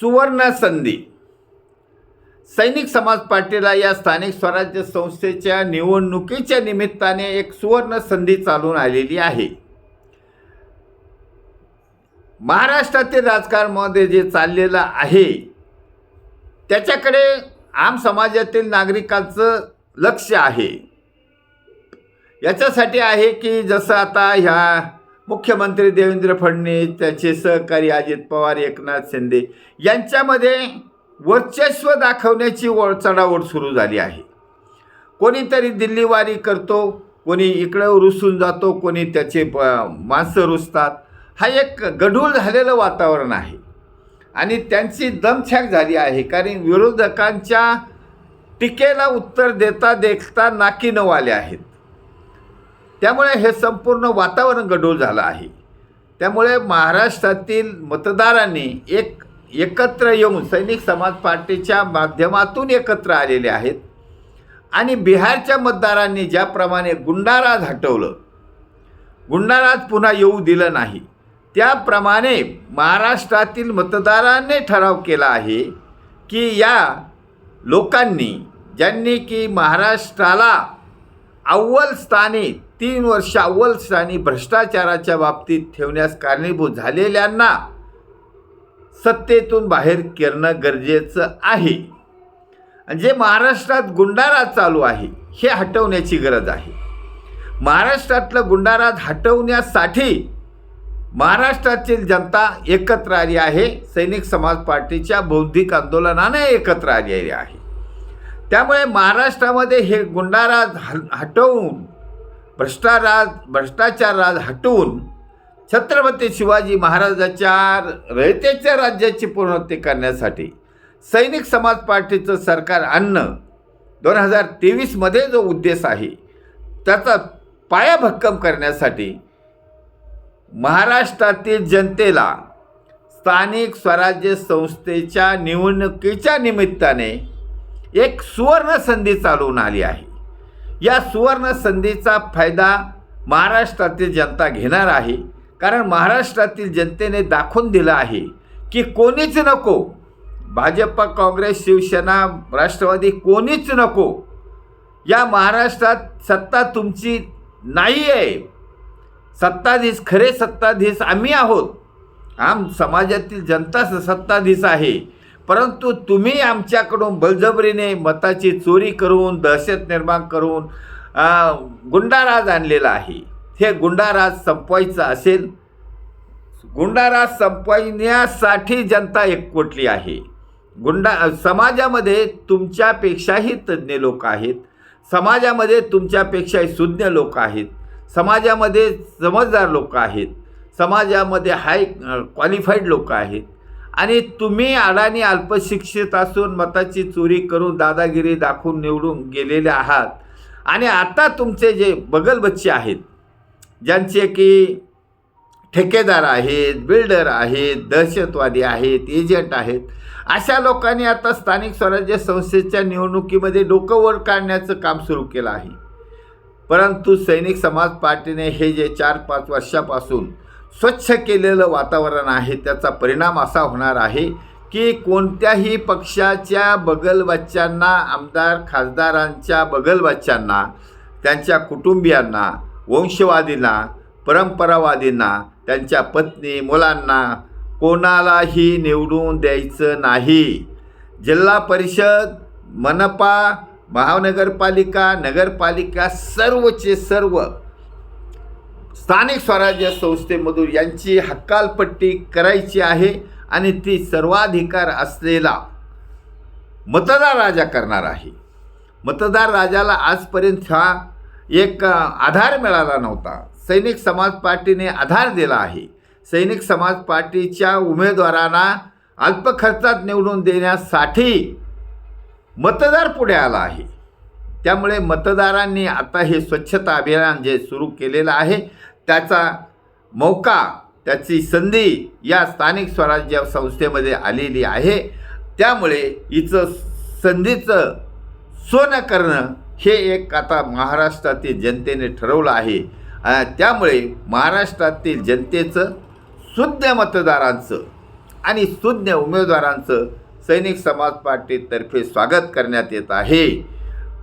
सुवर्ण संधी सैनिक समाज पार्टीला या स्थानिक स्वराज्य संस्थेच्या निवडणुकीच्या निमित्ताने एक सुवर्ण संधी चालून आलेली आहे. महाराष्ट्रातील राजकारणामध्ये जे चाललेलं आहे त्याच्याकडे आम समाजातील नागरिकांचं लक्ष आहे. याच्यासाठी आहे की जसं आता ह्या मुख्यमंत्री देवेंद्र फडणवीस त्याचे सहकारी अजित पवार एकनाथ शिंदे यांच्यामध्ये वर्चस्व दाखवण्याची ओढ चढाओढ सुरू झाली आहे. कोणीतरी दिल्लीवारी करतो कोणी इकडं रुसून जातो कोणी त्याचे प माणसं रुसतात. हा एक गढूळ झालेलं वातावरण आहे. आणि त्यांची दमछाक झाली आहे कारण विरोधकांच्या टीकेला उत्तर देता देखता नाकी नऊ आले आहेत. त्यामुळे हे संपूर्ण वातावरण गढूळ झालं आहे. त्यामुळे महाराष्ट्रातील मतदारांनी एक एकत्र येऊन सैनिक समाज पार्टीच्या माध्यमातून एकत्र आलेले आहेत. आणि बिहारच्या मतदारांनी ज्याप्रमाणे गुंडाराज हटवलं गुंडाराज पुन्हा येऊ दिलं नाही त्याप्रमाणे महाराष्ट्रातील मतदारांनी ठराव केला आहे की या लोकांनी ज्यांनी की महाराष्ट्राला अव्वल स्थानी तीन वर्ष अव्वल स्थानी भ्रष्टाचाराच्या बाबतीत ठेवण्यास कारणीभूत झालेल्यांना सत्तेतून बाहेर करणं गरजेचं आहे. जे महाराष्ट्रात गुंडाराज चालू आहे हे हटवण्याची गरज आहे. महाराष्ट्रातलं गुंडाराज हटवण्यासाठी महाराष्ट्रातील जनता एकत्र आली आहे सैनिक समाज पार्टीच्या बौद्धिक आंदोलनाने एकत्र आलेली आहे. त्यामुळे महाराष्ट्रामध्ये हे गुंडाराज ह हटवून भ्रष्टाराज भ्रष्टाचार राज हटवून छत्रपती शिवाजी महाराजाच्या रयतेच्या राज्याची पूर्णते करण्यासाठी सैनिक समाज पार्टीचं सरकार आणणं दोन हजार तेवीसमध्ये जो उद्देश आहे त्याचा पाया भक्कम करण्यासाठी महाराष्ट्रातील जनतेला स्थानिक स्वराज्य संस्थेच्या निवडणुकीच्या निमित्ताने एक सुवर्ण संधी चालवून आली आहे. या सुवर्ण संधीचा फायदा महाराष्ट्रातील जनता घेणार आहे. कारण महाराष्ट्रातील जनतेने दाखवून दिलं आहे की कोणीच नको भाजप काँग्रेस शिवसेना राष्ट्रवादी कोणीच नको. या महाराष्ट्रात सत्ता तुमची नाही आहे सत्ताधीश खरे सत्ताधीश आम्ही आहोत. आम समाजातील जनता स- सत्ताधीश आहे. परंतु तुम्ही आमच्याकडून बळजबरीने मताची चोरी करून दहशत निर्माण करून गुंडाराज आणलेला आहे. हे गुंडाराज संपवायचं असेल गुंडाराज संपवण्यासाठी जनता एकवटली आहे. गुंडा समाजामध्ये तुमच्यापेक्षाही तज्ज्ञ लोक आहेत. समाजामध्ये तुमच्यापेक्षाही सुज्ञ लोक आहेत. समाजामध्ये समजदार लोक आहेत. समाजामध्ये हाय क्वालिफाईड लोक आहेत. आणि तुम्ही अडाणी अल्पशिक्षित असून मताची चोरी करून दादागिरी दाखवून निवडून गेलेले आहात. आणि आता तुमचे जे बगलबच्चे आहेत ज्यांचे की ठेकेदार आहेत बिल्डर आहेत दहशतवादी आहेत एजंट आहेत अशा लोकांनी आता स्थानिक स्वराज्य संस्थेच्या निवडणुकीमध्ये डोकं वर काढण्याचं काम सुरू केलं आहे. परंतु सैनिक समाज पार्टीने हे जे चार पाच वर्षापासून स्वच्छ केलेलं वातावरण आहे त्याचा परिणाम असा होणार आहे की कोणत्याही पक्षाच्या बगलबच्च्यांना आमदार खासदारांच्या बगलबच्च्यांना त्यांच्या कुटुंबियांना वंशवादींना परंपरावादींना त्यांच्या पत्नी मुलांना कोणालाही निवडून द्यायचं नाही. जिल्हा परिषद मनपा महानगरपालिका नगरपालिका सर्वचे सर्व स्थानिक स्वराज्य संस्थेमधून यांची हक्कालपट्टी करायची आहे आणि ती सर्वाधिकार असलेला मतदार राजा करणार आहे. मतदार राजाला आजपर्यंत हा एक आधार मिळाला नव्हता. सैनिक समाज पार्टीने आधार दिला आहे. सैनिक समाज पार्टीच्या उमेदवारांना अल्प खर्चात निवडून देण्यासाठी मतदार पुढे आला आहे. त्यामुळे मतदारांनी आता हे स्वच्छता अभियान जे सुरू केलेलं आहे त्याचा मौका त्याची संधी या स्थानिक स्वराज्य संस्थेमध्ये आलेली आहे. त्यामुळे हिचं संधीचं सोनं करणं हे एक आता महाराष्ट्रातील जनतेने ठरवलं आहे. त्यामुळे महाराष्ट्रातील जनतेचं शुद्ध मतदारांचं आणि सुज्ञ उमेदवारांचं सैनिक समाज पार्टीतर्फे स्वागत करण्यात येत आहे.